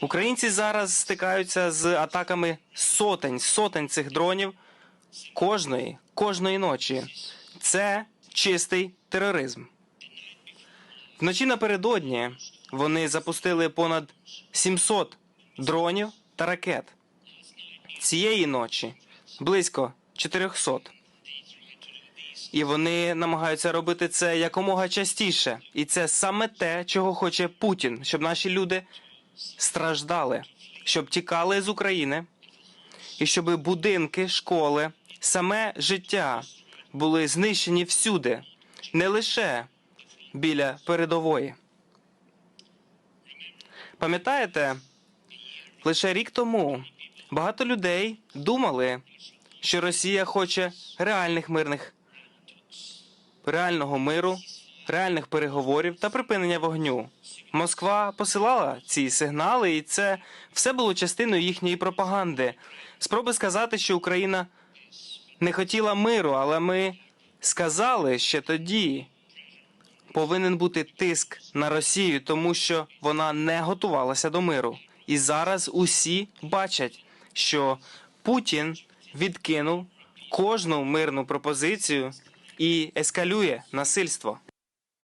Українці зараз стикаються з атаками сотень, сотень цих дронів кожної, кожної ночі. Це чистий тероризм. Вночі напередодні вони запустили понад 700 дронів та ракет. Цієї ночі близько 400. І вони намагаються робити це якомога частіше. І це саме те, чого хоче Путін, щоб наші люди страждали, щоб тікали з України, і щоб будинки, школи, саме життя були знищені всюди, не лише біля передової. Пам'ятаєте, лише рік тому багато людей думали, що Росія хоче реальних мирних реального миру, реальних переговорів та припинення вогню. Москва посилала ці сигнали, і це все було частиною їхньої пропаганди. Спроби сказати, що Україна не хотіла миру, але ми сказали ще тоді. Повинен бути тиск на Росію, тому що вона не готувалася до миру. І зараз усі бачать, що Путін відкинув кожну мирну пропозицію і ескалює насильство.